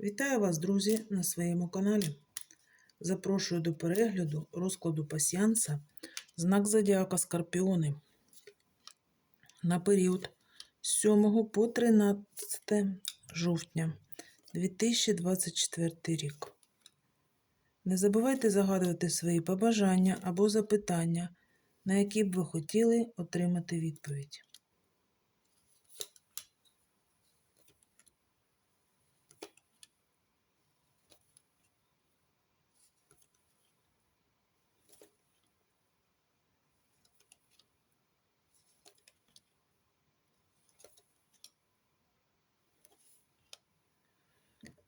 Вітаю вас, друзі, на своєму каналі. Запрошую до перегляду розкладу пасіянса знак Зодіака Скорпіони на період з 7 по 13 жовтня 2024 рік. Не забувайте загадувати свої побажання або запитання, на які б ви хотіли отримати відповідь.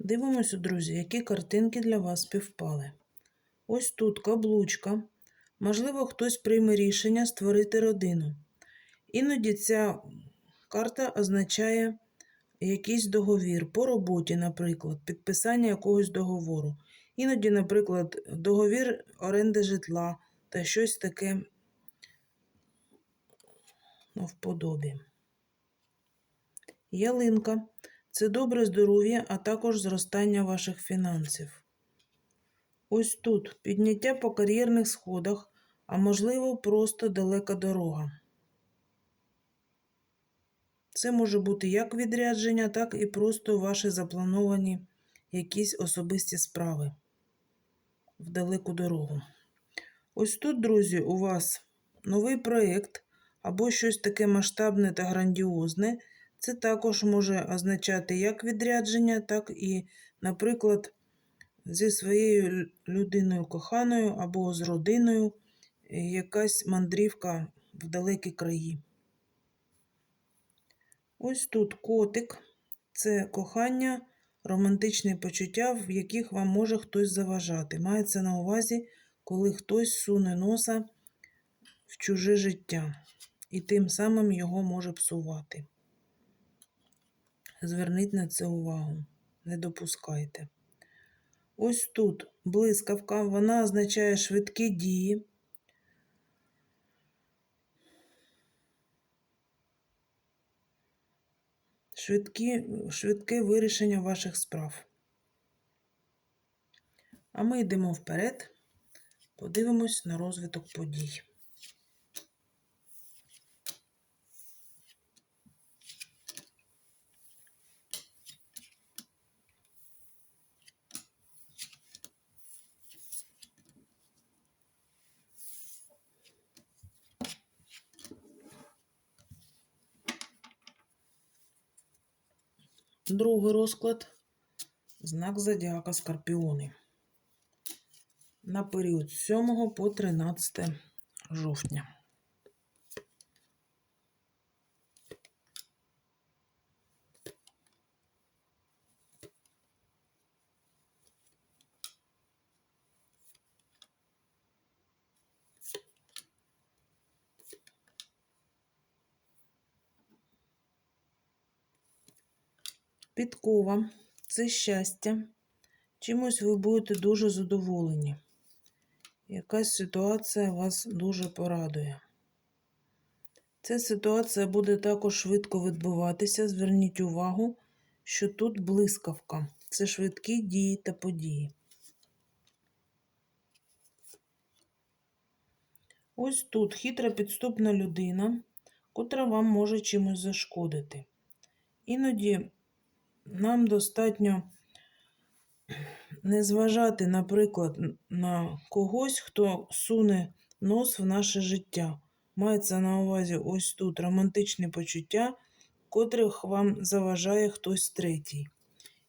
Дивимося, друзі, які картинки для вас співпали. Ось тут каблучка. Можливо, хтось прийме рішення створити родину. Іноді ця карта означає якийсь договір по роботі, наприклад, підписання якогось договору. Іноді, наприклад, договір оренди житла та щось таке ну, вподобі. Ялинка це добре здоров'я, а також зростання ваших фінансів. Ось тут підняття по кар'єрних сходах, а можливо, просто далека дорога. Це може бути як відрядження, так і просто ваші заплановані якісь особисті справи в далеку дорогу. Ось тут, друзі, у вас новий проєкт або щось таке масштабне та грандіозне. Це також може означати як відрядження, так і, наприклад, зі своєю людиною коханою або з родиною е, якась мандрівка в далекі краї. Ось тут котик це кохання, романтичні почуття, в яких вам може хтось заважати. Мається на увазі, коли хтось суне носа в чуже життя і тим самим його може псувати. Зверніть на це увагу, не допускайте. Ось тут блискавка, вона означає швидкі дії. Швидкі, швидке вирішення ваших справ. А ми йдемо вперед, подивимось на розвиток подій. Другий розклад знак Зодіака Скорпіони. На період з 7 по 13 жовтня. Підкова це щастя. Чимось ви будете дуже задоволені. Якась ситуація вас дуже порадує. Ця ситуація буде також швидко відбуватися. Зверніть увагу, що тут блискавка. Це швидкі дії та події. Ось тут хитра підступна людина, котра вам може чимось зашкодити. Іноді нам достатньо не зважати, наприклад, на когось, хто суне нос в наше життя. Мається на увазі ось тут романтичні почуття, котрих вам заважає хтось третій.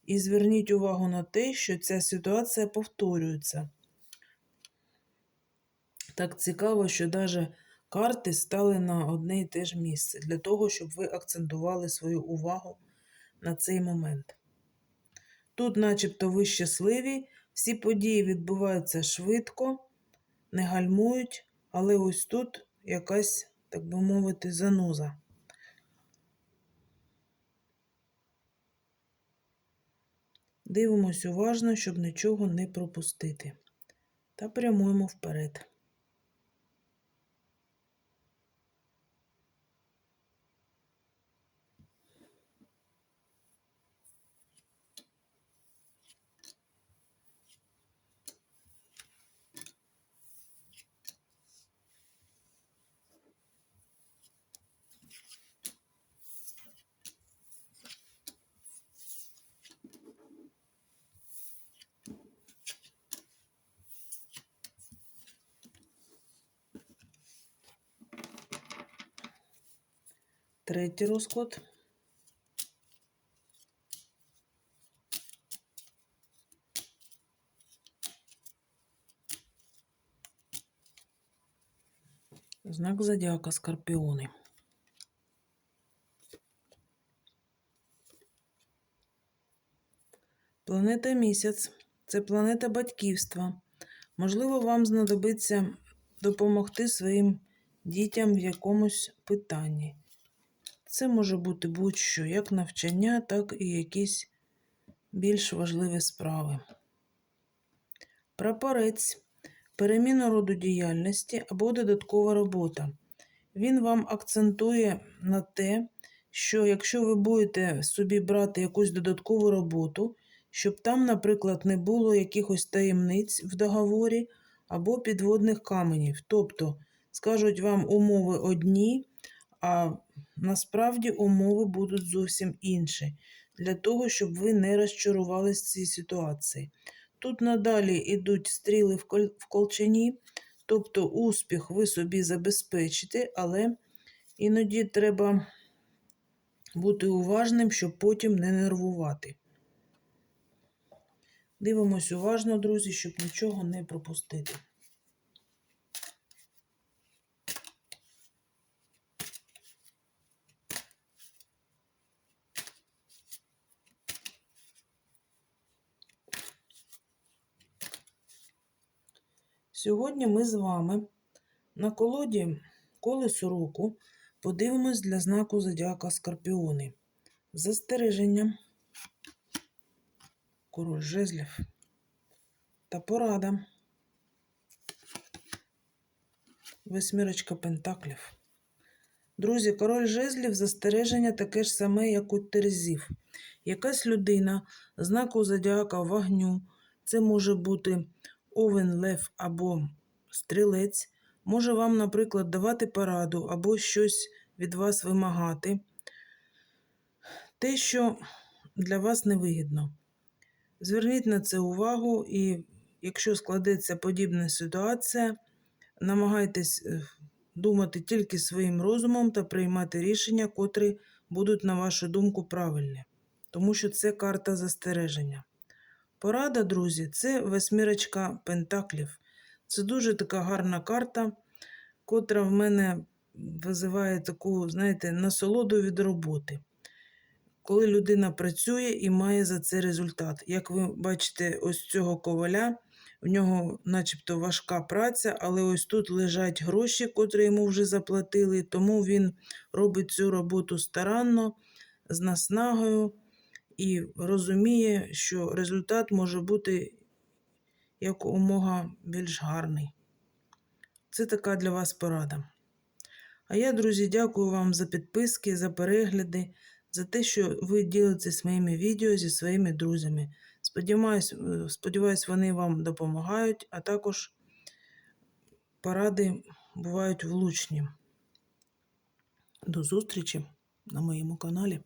І зверніть увагу на те, що ця ситуація повторюється. Так цікаво, що навіть карти стали на одне і те ж місце для того, щоб ви акцентували свою увагу на цей момент. Тут, начебто, ви щасливі, всі події відбуваються швидко, не гальмують, але ось тут якась, так би мовити, заноза. Дивимось уважно, щоб нічого не пропустити. Та прямуємо вперед. Третій розклад. Знак зодіака Скорпіони. Планета місяць це планета батьківства. Можливо, вам знадобиться допомогти своїм дітям в якомусь питанні. Це може бути будь-що, як навчання, так і якісь більш важливі справи. Прапорець переміна роду діяльності або додаткова робота. Він вам акцентує на те, що якщо ви будете собі брати якусь додаткову роботу, щоб там, наприклад, не було якихось таємниць в договорі або підводних каменів. Тобто, скажуть вам умови одні, а насправді умови будуть зовсім інші, для того, щоб ви не розчарувалися в цій ситуації. Тут надалі йдуть стріли в кол- в колчані, тобто успіх ви собі забезпечите, але іноді треба бути уважним, щоб потім не нервувати. Дивимось уважно, друзі, щоб нічого не пропустити. Сьогодні ми з вами на колоді колесо року подивимось для знаку зодіака Скорпіони. Застереження, король жезлів та порада. Восьмірочка пентаклів. Друзі, король жезлів застереження таке ж саме, як у терезів. Якась людина знаку зодіака вогню, це може бути овен, лев або стрілець, може вам, наприклад, давати пораду або щось від вас вимагати. Те, що для вас невигідно. Зверніть на це увагу, і якщо складеться подібна ситуація, намагайтесь е, думати тільки своїм розумом та приймати рішення, котрі будуть, на вашу думку, правильні. Тому що це карта застереження. Порада, друзі, це восьмірочка пентаклів. Це дуже така гарна карта, котра в мене визиває таку, знаєте, насолоду від роботи. Коли людина працює і має за це результат. Як ви бачите, ось цього коваля, в нього начебто важка праця, але ось тут лежать гроші, котрі йому вже заплатили, тому він робить цю роботу старанно, з наснагою і розуміє, що результат може бути якомога більш гарний. Це така для вас порада. А я, друзі, дякую вам за підписки, за перегляди, за те, що ви ділитеся моїми відео зі своїми друзями. Сподіваюсь, е, сподіваюсь, вони вам допомагають, а також поради бувають влучні. До зустрічі на моєму каналі.